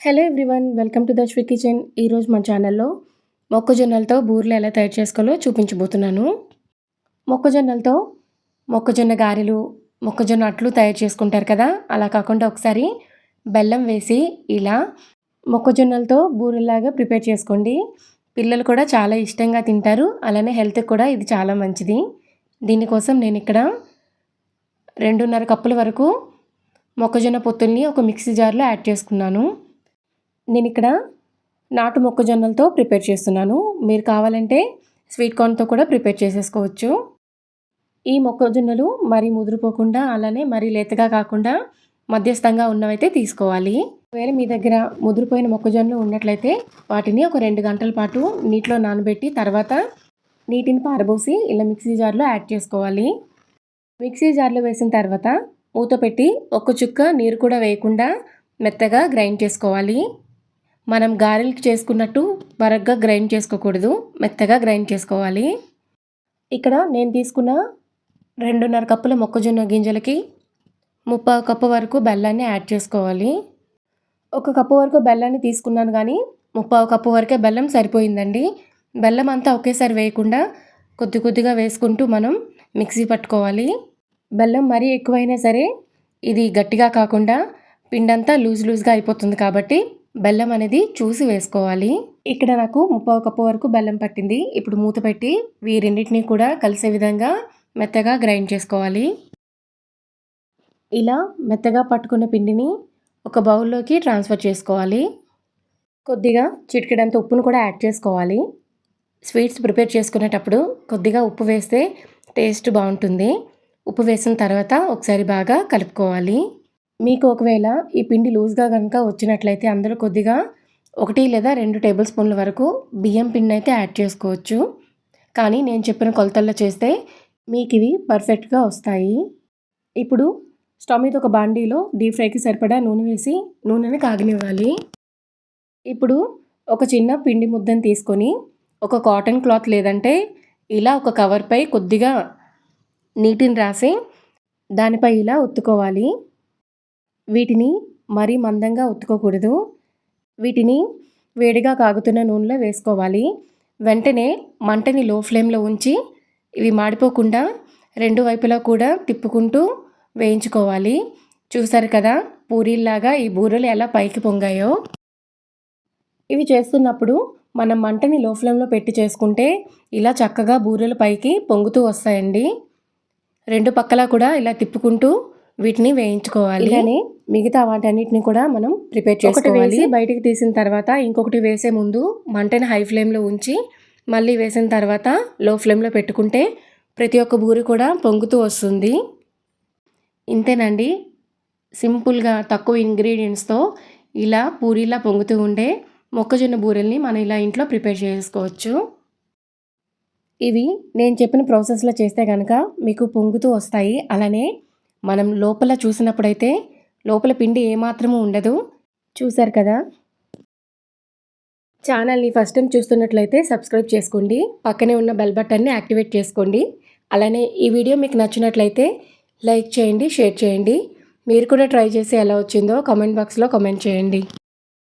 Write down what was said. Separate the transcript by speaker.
Speaker 1: Hello everyone welcome to the Sri kitchen. ఈరోజు మా ఛానల్లో మొక్కజొన్నలతో బూరెలు ఎలా తయారు చేసుకోవాలో చూపించబోతున్నాను. మొక్కజొన్నలతో మొక్కజొన్న గారెలు మొక్కజొన్న అట్లు తయారు చేసుకుంటారు కదా? అలా కాకుండా ఒకసారి బెల్లం వేసి ఇలా మొక్కజొన్నలతో బూరెలాగా ప్రిపేర్ చేసుకోండి. పిల్లలు కూడా చాలా ఇష్టంగా తింటారు. అలానే హెల్త్కి కూడా ఇది చాలా మంచిది. దీనికోసం నేను ఇక్కడ రెండున్నర కప్పుల వరకు మొక్కజొన్న పొత్తుల్ని ఒక మిక్సీ జార్లో యాడ్ చేసుకున్నాను. నేను ఇక్కడ నాటు మొక్కజొన్నలతో ప్రిపేర్ చేస్తున్నాను. మీరు కావాలంటే స్వీట్ కార్న్తో కూడా ప్రిపేర్ చేసేసుకోవచ్చు. ఈ మొక్కజొన్నలు మరీ ముదిరిపోకుండా అలానే మరీ లేతగా కాకుండా మధ్యస్థంగా ఉన్నవైతే తీసుకోవాలి. ఒకవేళ మీ దగ్గర ముదిరిపోయిన మొక్కజొన్నలు ఉన్నట్లయితే వాటిని ఒక రెండు గంటల పాటు నీటిలో నానబెట్టి తర్వాత నీటిని పారబోసి ఇలా మిక్సీ జార్లో యాడ్ చేసుకోవాలి. మిక్సీ జార్లో వేసిన తర్వాత మూత పెట్టి ఒక్క చుక్క నీరు కూడా వేయకుండా మెత్తగా గ్రైండ్ చేసుకోవాలి. మనం గారెలకి చేసుకున్నట్టు బరగ్గా గ్రైండ్ చేసుకోకూడదు. మెత్తగా గ్రైండ్ చేసుకోవాలి. ఇక్కడ నేను తీసుకున్న రెండున్నర కప్పుల మొక్కజొన్న గింజలకి ముప్పై కప్పు వరకు బెల్లాన్ని యాడ్ చేసుకోవాలి. ఒక కప్పు వరకు బెల్లాన్ని తీసుకున్నాను కానీ ముప్పై కప్పు వరకే బెల్లం సరిపోయిందండి. బెల్లం అంతా ఒకేసారి వేయకుండా కొద్ది కొద్దిగా వేసుకుంటూ మనం మిక్సీ పట్టుకోవాలి. బెల్లం మరీ ఎక్కువైనా సరే ఇది గట్టిగా కాకుండా పిండంతా లూజ్ లూజ్గా అయిపోతుంది కాబట్టి బెల్లం అనేది చూసి వేసుకోవాలి. ఇక్కడ నాకు ముప్పై కప్పు వరకు బెల్లం పట్టింది. ఇప్పుడు మూత పెట్టి వీరిండింటిని కూడా కలిసే విధంగా మెత్తగా గ్రైండ్ చేసుకోవాలి. ఇలా మెత్తగా పట్టుకున్న పిండిని ఒక బౌల్లోకి ట్రాన్స్ఫర్ చేసుకోవాలి. కొద్దిగా చిటికెడంత ఉప్పును కూడా యాడ్ చేసుకోవాలి. స్వీట్స్ ప్రిపేర్ చేసుకునేటప్పుడు కొద్దిగా ఉప్పు వేస్తే టేస్ట్ బాగుంటుంది. ఉప్పు వేసిన తర్వాత ఒకసారి బాగా కలుపుకోవాలి. మీకు ఒకవేళ ఈ పిండి లూజ్గా కనుక వచ్చినట్లయితే అందులో కొద్దిగా ఒకటి లేదా రెండు టేబుల్ స్పూన్ల వరకు బియ్యం పిండి అయితే యాడ్ చేసుకోవచ్చు. కానీ నేను చెప్పిన కొలతల్లో చేస్తే మీకు ఇవి పర్ఫెక్ట్గా వస్తాయి. ఇప్పుడు స్టవ్ మీద ఒక బాండీలో డీప్ ఫ్రైకి సరిపడా నూనె వేసి నూనెని కాగనివ్వాలి. ఇప్పుడు ఒక చిన్న పిండి ముద్దను తీసుకొని ఒక కాటన్ క్లాత్ లేదంటే ఇలా ఒక కవర్పై కొద్దిగా నీటిని రాసి దానిపై ఇలా ఒత్తుకోవాలి. వీటిని మరీ మందంగా ఉత్తుకోకూడదు. వీటిని వేడిగా కాగుతున్న నూనెలో వేసుకోవాలి. వెంటనే మంటని లో ఫ్లేమ్లో ఉంచి ఇవి మాడిపోకుండా రెండు వైపులా కూడా తిప్పుకుంటూ వేయించుకోవాలి. చూసారు కదా పూరీల్లాగా ఈ బూరెలు ఎలా పైకి పొంగాయో. ఇవి చేస్తున్నప్పుడు మనం మంటని లో ఫ్లేమ్లో పెట్టి చేసుకుంటే ఇలా చక్కగా బూరెలు పైకి పొంగుతూ వస్తాయండి. రెండు పక్కలా కూడా ఇలా తిప్పుకుంటూ వీటిని వేయించుకోవాలి. కానీ మిగతా వాటన్నిటిని కూడా మనం ప్రిపేర్ చేసుకోవాలి. బయటికి తీసిన తర్వాత ఇంకొకటి వేసే ముందు మంటని హై ఫ్లేమ్లో ఉంచి మళ్ళీ వేసిన తర్వాత లో ఫ్లేమ్లో పెట్టుకుంటే ప్రతి ఒక్క బూరి కూడా పొంగుతూ వస్తుంది. ఇంతేనండి. సింపుల్గా తక్కువ ఇంగ్రీడియంట్స్తో ఇలా పూరీలా పొంగుతూ ఉండే మొక్కజొన్న బూరెల్ని మనం ఇలా ఇంట్లో ప్రిపేర్ చేసుకోవచ్చు. ఇవి నేను చెప్పిన ప్రాసెస్లో చేస్తే కనుక మీకు పొంగుతూ వస్తాయి. అలానే మనం లోపల చూసినప్పుడైతే లోపల పిండి ఏమాత్రము ఉండదు. చూసారు కదా? ఛానల్ని ఫస్ట్ టైం చూస్తున్నట్లయితే సబ్స్క్రైబ్ చేసుకోండి. పక్కనే ఉన్న బెల్ బటన్ని యాక్టివేట్ చేసుకోండి. అలానే ఈ వీడియో మీకు నచ్చినట్లయితే లైక్ చేయండి షేర్ చేయండి. మీరు కూడా ట్రై చేసి ఎలా వచ్చిందో కామెంట్ బాక్స్లో కామెంట్ చేయండి.